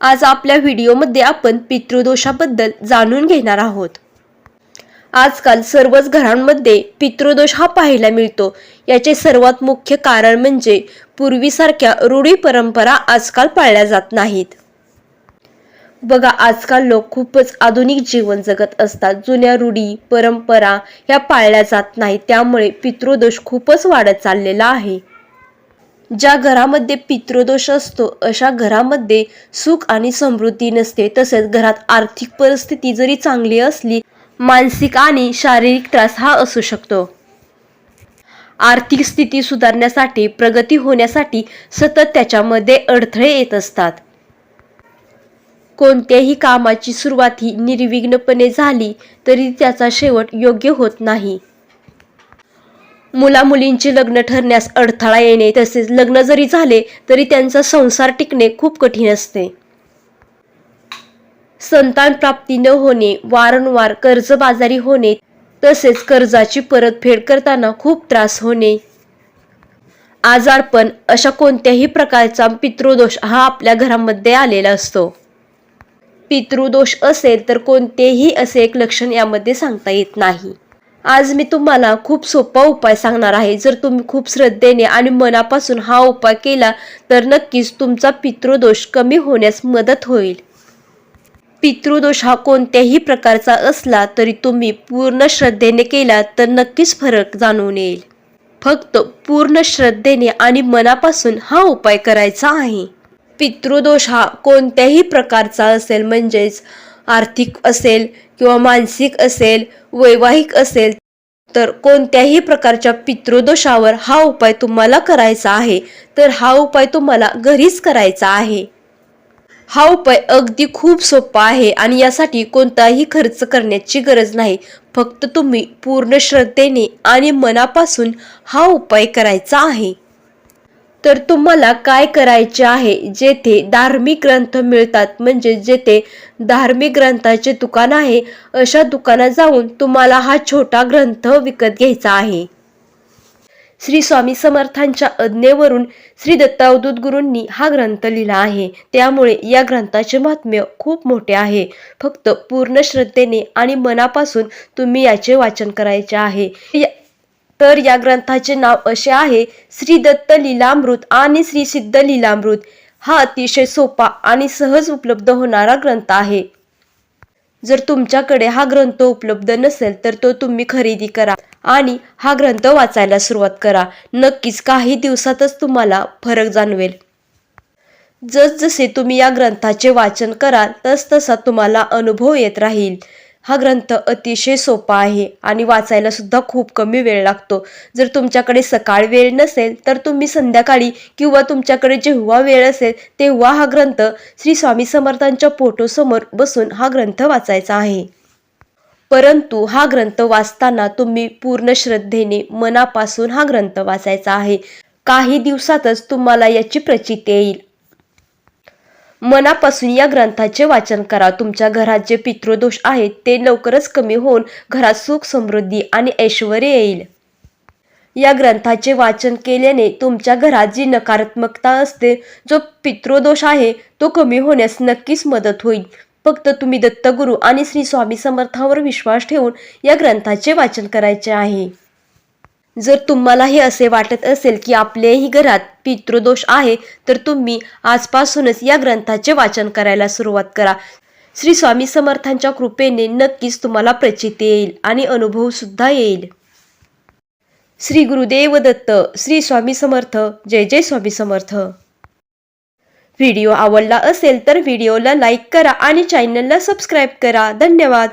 आज आपल्या व्हिडिओमध्ये आपण पितृदोषाबद्दल जाणून घेणार आहोत. आजकाल सर्वच घरांमध्ये पितृदोष हा पाहायला मिळतो. याचे सर्वात मुख्य कारण म्हणजे पूर्वीसारख्या रूढी परंपरा आजकाल पाळल्या जात नाहीत. बघा आजकाल लोक खूपच आधुनिक जीवन जगत असतात. जुन्या रूढी परंपरा ह्या पाळल्या जात नाहीत. त्यामुळे पितृदोष खूपच वाढत चाललेला आहे. ज्या घरामध्ये पितृदोष असतो अशा घरामध्ये सुख आणि समृद्धी नसते. तसेच घरात आर्थिक परिस्थिती जरी चांगली असली मानसिक आणि शारीरिक त्रास हा असू शकतो. आर्थिक स्थिती सुधारण्यासाठी प्रगती होण्यासाठी सतत त्याच्यामध्ये अडथळे येत असतात. कोणत्याही कामाची सुरुवात ही निर्विघ्नपणे झाली तरी त्याचा शेवट योग्य होत नाही. मुला मुलींची लग्न ठरण्यास अडथळा येणे तसेच लग्न जरी झाले तरी त्यांचा संसार टिकणे खूप कठीण असते. संतान प्राप्ती न होणे वारंवार कर्जबाजारी होणे तसेच कर्जाची परतफेड करताना खूप त्रास होणे. आजारपण अशा कोणत्याही प्रकारचा पितृदोष हा आपल्या घरामध्ये आलेला असतो. पितृदोष असेल तर कोणतेही असे एक लक्षण यामध्ये सांगता येत नाही. आज मी तुम्हाला खूप सोपा उपाय सांगणार आहे. जर तुम्ही खूप श्रद्धेने आणि मनापासून हा उपाय केला तर नक्कीच तुमचा पितृदोष कमी होण्यास मदत होईल. पितृदोष हा कोणत्याही प्रकारचा असला तरी तुम्ही पूर्ण श्रद्धेने केला तर नक्कीच फरक जाणून येईल. फक्त पूर्ण श्रद्धेने आणि मनापासून हा उपाय करायचा आहे. पितृदोष हा कोणत्याही प्रकारचा असेल म्हणजेच आर्थिक असेल किंवा मानसिक असेल वैवाहिक असेल तर कोणत्याही प्रकारच्या पितृदोषावर हा उपाय तुम्हाला करायचा आहे. तर हा उपाय तुम्हाला घरीच करायचा आहे. हा उपाय अगदी खूप सोपा आहे आणि यासाठी कोणताही खर्च करण्याची गरज नाही. फक्त तुम्ही पूर्ण श्रद्धेने आणि मनापासून हा उपाय करायचा आहे. तर तुम्हाला काय करायचे आहे? जेथे धार्मिक ग्रंथ मिळतात म्हणजे जेथे धार्मिक ग्रंथाचे दुकान आहे अशा दुकानात जाऊन तुम्हाला हा छोटा ग्रंथ विकत घ्यायचा आहे. श्री स्वामी समर्थांच्या आज्ञेवरून श्री दत्तावधूत गुरूंनी हा ग्रंथ लिहिला आहे. त्यामुळे या ग्रंथाचे महात्म्य खूप मोठे आहे. फक्त पूर्ण श्रद्धेने आणि मनापासून तुम्ही याचे वाचन करायचे आहे. तर या ग्रंथाचे नाव असे आहे श्री दत्त लीलामृत आणि श्री सिद्ध लीलामृत. हा अतिशय सोपा आणि सहज उपलब्ध होणारा ग्रंथ आहे. जर तुमच्याकडे हा ग्रंथ उपलब्ध नसेल तर तो तुम्ही खरेदी करा आणि हा ग्रंथ वाचायला सुरुवात करा. नक्कीच काही दिवसातच तुम्हाला फरक जाणवेल. जसजसे तुम्ही या ग्रंथाचे वाचन कराल तसतसा तुम्हाला अनुभव येत राहील. हा ग्रंथ अतिशय सोपा आहे आणि वाचायला सुद्धा खूप कमी वेळ लागतो. जर तुमच्याकडे सकाळ वेळ नसेल तर तुम्ही संध्याकाळी किंवा तुमच्याकडे जेव्हा वेळ असेल तेव्हा हा ग्रंथ श्री स्वामी समर्थांच्या फोटोसमोर बसून हा ग्रंथ वाचायचा आहे. परंतु हा ग्रंथ वाचताना तुम्ही पूर्ण श्रद्धेने मनापासून हा ग्रंथ वाचायचा आहे. काही दिवसातच तुम्हाला याची प्रचिती येईल. मनापासून या ग्रंथाचे वाचन करा. तुमच्या घरात जे पितृदोष आहेत ते लवकरच कमी होऊन घरात सुख समृद्धी आणि ऐश्वर येईल. या ग्रंथाचे वाचन केल्याने तुमच्या घरात जी नकारात्मकता असते जो पितृदोष आहे तो कमी होण्यास नक्कीच मदत होईल. फक्त तुम्ही दत्तगुरू आणि श्री स्वामी समर्थावर विश्वास ठेवून या ग्रंथाचे वाचन करायचे आहे. जर तुम्हालाही असे वाटत असेल की आपल्याही घरात पितृदोष आहे तर तुम्ही आजपासूनच या ग्रंथाचे वाचन करायला सुरुवात करा. श्री स्वामी समर्थांच्या कृपेने नक्कीच तुम्हाला प्रचिती येईल आणि अनुभव सुद्धा येईल. श्री गुरुदेव दत्त श्री स्वामी समर्थ जय जय स्वामी समर्थ. व्हिडिओ आवडला असेल तर व्हिडिओला लाईक करा आणि चॅनलला सबस्क्राईब करा. धन्यवाद.